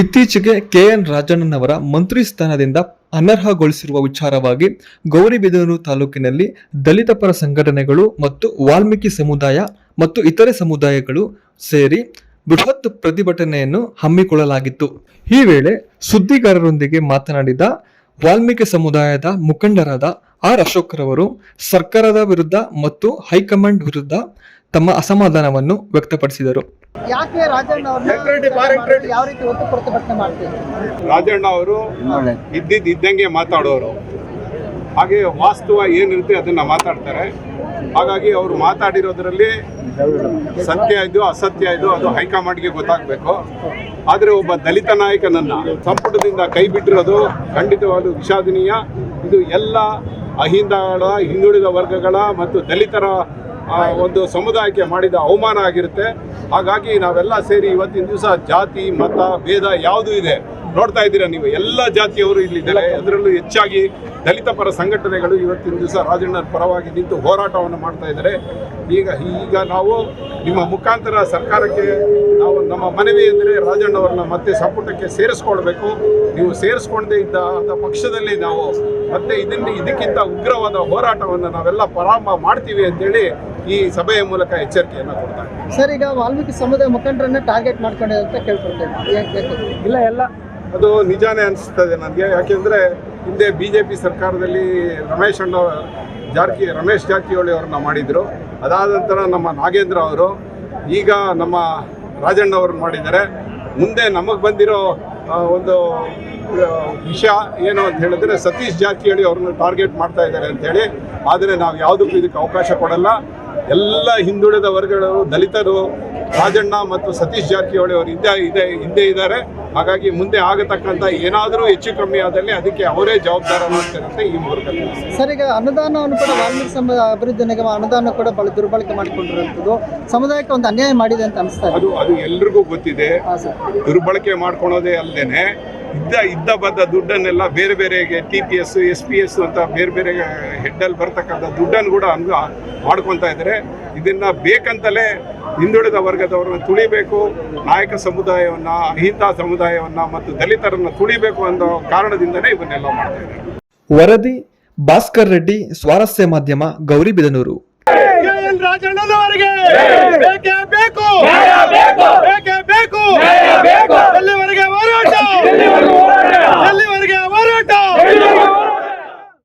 ಇತ್ತೀಚೆಗೆ ಕೆಎನ್ ರಾಜಣ್ಣನವರ ಮಂತ್ರಿ ಸ್ಥಾನದಿಂದ ಅನರ್ಹಗೊಳಿಸಿರುವ ವಿಚಾರವಾಗಿ ಗೌರಿಬಿದನೂರು ತಾಲೂಕಿನಲ್ಲಿ ದಲಿತ ಪರ ಸಂಘಟನೆಗಳು ಮತ್ತು ವಾಲ್ಮೀಕಿ ಸಮುದಾಯ ಮತ್ತು ಇತರೆ ಸಮುದಾಯಗಳು ಸೇರಿ ಬೃಹತ್ ಪ್ರತಿಭಟನೆಯನ್ನು ಹಮ್ಮಿಕೊಳ್ಳಲಾಗಿತ್ತು. ಈ ವೇಳೆ ಸುದ್ದಿಗಾರರೊಂದಿಗೆ ಮಾತನಾಡಿದ ವಾಲ್ಮೀಕಿ ಸಮುದಾಯದ ಮುಖಂಡರಾದ ಆರ್ ಅಶೋಕ್ರವರು, ಸರ್ಕಾರದ ವಿರುದ್ಧ ಮತ್ತು ಹೈಕಮಾಂಡ್ ವಿರುದ್ಧ ತಮ್ಮ ಅಸಮಾಧಾನವನ್ನು ವ್ಯಕ್ತಪಡಿಸಿದರು. ಯಾಕೆ ರಾಜಣ್ಣ ಅವ್ರನ್ನ ಯಾವ ರೀತಿ ಒತ್ತು ಪ್ರತಿಭಟನೆ ಮಾಡ್ತೀವಿ ರಾಜಣ್ಣ ಅವರು ಇದ್ದಿದ್ದು ಇದ್ದಂಗೆ ಮಾತಾಡೋರು. ಹಾಗೆ ವಾಸ್ತವ ಏನಿರುತ್ತೆ ಅದನ್ನ ಮಾತಾಡ್ತಾರೆ. ಹಾಗಾಗಿ ಅವರು ಮಾತಾಡಿರೋದ್ರಲ್ಲಿ ಸತ್ಯ ಇದು ಅಸತ್ಯ ಇದು ಅದು ಹೈಕಮಾಂಡ್ಗೆ ಗೊತ್ತಾಗಬೇಕು. ಆದರೆ ಒಬ್ಬ ದಲಿತ ನಾಯಕನನ್ನ ಸಂಪುಟದಿಂದ ಕೈ ಬಿಟ್ಟಿರೋದು ಖಂಡಿತವಾಗಲೂ ವಿಷಾದನೀಯ. ಇದು ಎಲ್ಲ ಅಹಿಂದಗಳ ಹಿಂದುಳಿದ ವರ್ಗಗಳ ಮತ್ತು ದಲಿತರ ಒಂದು ಸಮುದಾಯಕ್ಕೆ ಮಾಡಿದ ಅವಮಾನ ಆಗಿರುತ್ತೆ. ಹಾಗಾಗಿ ನಾವೆಲ್ಲ ಸೇರಿ ಇವತ್ತಿನ ದಿವಸ ಜಾತಿ, ಮತ, ಭೇದ ಯಾವುದು ಇದೆ ನೋಡ್ತಾ ಇದ್ದೀರಾ ನೀವು? ಎಲ್ಲ ಜಾತಿಯವರು ಇಲ್ಲಿದ್ದಾರೆ ಅದರಲ್ಲೂ ಹೆಚ್ಚಾಗಿ ದಲಿತ ಪರ ಸಂಘಟನೆಗಳು ಇವತ್ತಿನ ದಿವಸ ರಾಜಣ್ಣರ ಪರವಾಗಿ ನಿಂತು ಹೋರಾಟವನ್ನು ಮಾಡ್ತಾ ಇದ್ದಾರೆ. ಈಗ ಈಗ ನಾವು ನಿಮ್ಮ ಮುಖಾಂತರ ಸರ್ಕಾರಕ್ಕೆ ನಾವು ನಮ್ಮ ಮನವಿ ಎಂದರೆ ರಾಜಣ್ಣವ್ರನ್ನ ಮತ್ತೆ ಸಂಪುಟಕ್ಕೆ ಸೇರಿಸ್ಕೊಳ್ಬೇಕು. ನೀವು ಸೇರಿಸ್ಕೊಂಡೇ ಇದ್ದ ಅಂತ ಪಕ್ಷದಲ್ಲಿ ನಾವು ಮತ್ತೆ ಇದನ್ನು ಇದಕ್ಕಿಂತ ಉಗ್ರವಾದ ಹೋರಾಟವನ್ನು ನಾವೆಲ್ಲ ಪ್ರಾರಂಭ ಮಾಡ್ತೀವಿ ಅಂತೇಳಿ ಈ ಸಭೆಯ ಮೂಲಕ ಎಚ್ಚರಿಕೆಯನ್ನು ಕೊಡ್ತಾರೆ. ಸರ್ ಈಗ ವಾಲ್ಮೀಕಿ ಸಮುದಾಯ ಮುಖಂಡರನ್ನ ಟಾರ್ಗೆಟ್ ಮಾಡ್ಕೊಂಡಿದೆ ಅಂತ ಕೇಳ್ಕೊಳ್ತೇವೆ ಇಲ್ಲ ಎಲ್ಲ ಅದು ನಿಜಾನೇ ಅನಿಸ್ತದೆ ನನಗೆ. ಯಾಕೆಂದರೆ ಹಿಂದೆ ಬಿ ಜೆ ಪಿ ಸರ್ಕಾರದಲ್ಲಿ ರಮೇಶ್ ಅಣ್ಣ ಜಾರಕಿ ರಮೇಶ್ ಜಾರಕಿಹೊಳಿ ಅವ್ರನ್ನ ಮಾಡಿದರು. ಅದಾದ ನಂತರ ನಮ್ಮ ನಾಗೇಂದ್ರ ಅವರು ಈಗ ನಮ್ಮ ರಾಜಣ್ಣ ಅವ್ರನ್ನ ಮಾಡಿದ್ದಾರೆ. ಮುಂದೆ ನಮಗೆ ಬಂದಿರೋ ಒಂದು ವಿಷಯ ಏನು ಅಂತ ಹೇಳಿದ್ರೆ ಸತೀಶ್ ಜಾರಕಿಹೊಳಿ ಅವ್ರನ್ನ ಟಾರ್ಗೆಟ್ ಮಾಡ್ತಾ ಇದ್ದಾರೆ ಅಂತೇಳಿ ಆದರೆ ನಾವು ಯಾವುದಕ್ಕೂ ಇದಕ್ಕೆ ಅವಕಾಶ ಕೊಡಲ್ಲ. ಎಲ್ಲ ಹಿಂದುಳಿದ ವರ್ಗಗಳು ದಲಿತರು ರಾಜಣ್ಣ ಮತ್ತು ಸತೀಶ್ ಜಾರಕಿಹೊಳಿ ಅವರು ಹಿಂದೆ ಇದೆ ಹಿಂದೆ ಇದ್ದಾರೆ. ಹಾಗಾಗಿ ಮುಂದೆ ಆಗತಕ್ಕಂಥ ಏನಾದರೂ ಹೆಚ್ಚು ಕಮ್ಮಿ ಆದಲ್ಲಿ ಅದಕ್ಕೆ ಅವರೇ ಜವಾಬ್ದಾರರಾಗ್ತಾರಂತೆ ಈ ಮೂಲಕ. ಸರ್ ಈಗ ಅನುದಾನವನ್ನು ಕೂಡ ವಾಲ್ಮೀಕಿ ಸಮುದಾಯ ಅಭಿವೃದ್ಧಿ ನಿಗಮ ಅನುದಾನ ಕೂಡ ಬಹಳ ದುರ್ಬಳಕೆ ಮಾಡಿಕೊಂಡಿರುವಂಥದ್ದು. ಸಮುದಾಯಕ್ಕೆ ಒಂದು ಅನ್ಯಾಯ ಮಾಡಿದೆ ಅಂತ ಅನಿಸ್ತಾ ಇದೆ. ಅದು ಅದು ಎಲ್ರಿಗೂ ಗೊತ್ತಿದೆ. ದುರ್ಬಳಕೆ ಮಾಡ್ಕೊಳೋದೇ ಅಲ್ಲದೇನೆ ಇದ್ದ ಇದ್ದ ಬಂದ ದುಡ್ಡನ್ನೆಲ್ಲ ಬೇರೆ ಬೇರೆಗೆ T P S S P S ಅಂತ ಬೇರೆ ಬೇರೆ ಹೆಡ್ಡಲ್ಲಿ ಬರ್ತಕ್ಕಂಥ ದುಡ್ಡನ್ನು ಕೂಡ ಅನ್ವ ಮಾಡ್ಕೊತಾ ಇದ್ದಾರೆ. ಇದನ್ನ ಬೇಕಂತಲೇ ಹಿಂದುಳಿದ ವರ್ಗದವರನ್ನು ತುಳಿಬೇಕು ನಾಯಕ ಸಮುದಾಯವನ್ನು ಅಹಿಂದ ಸಮುದಾಯವನ್ನು ಮತ್ತು ದಲಿತರನ್ನು ತುಳಿಬೇಕು ಅನ್ನೋ ಕಾರಣದಿಂದನೇ ಇವನ್ನೆಲ್ಲ ಮಾಡ್ತಾ ಇದ್ದಾರೆ. ವರದಿ ಭಾಸ್ಕರ್ ರೆಡ್ಡಿ ಸ್ವಾರಸ್ಯ ಮಾಧ್ಯಮ ಗೌರಿಬಿದನೂರು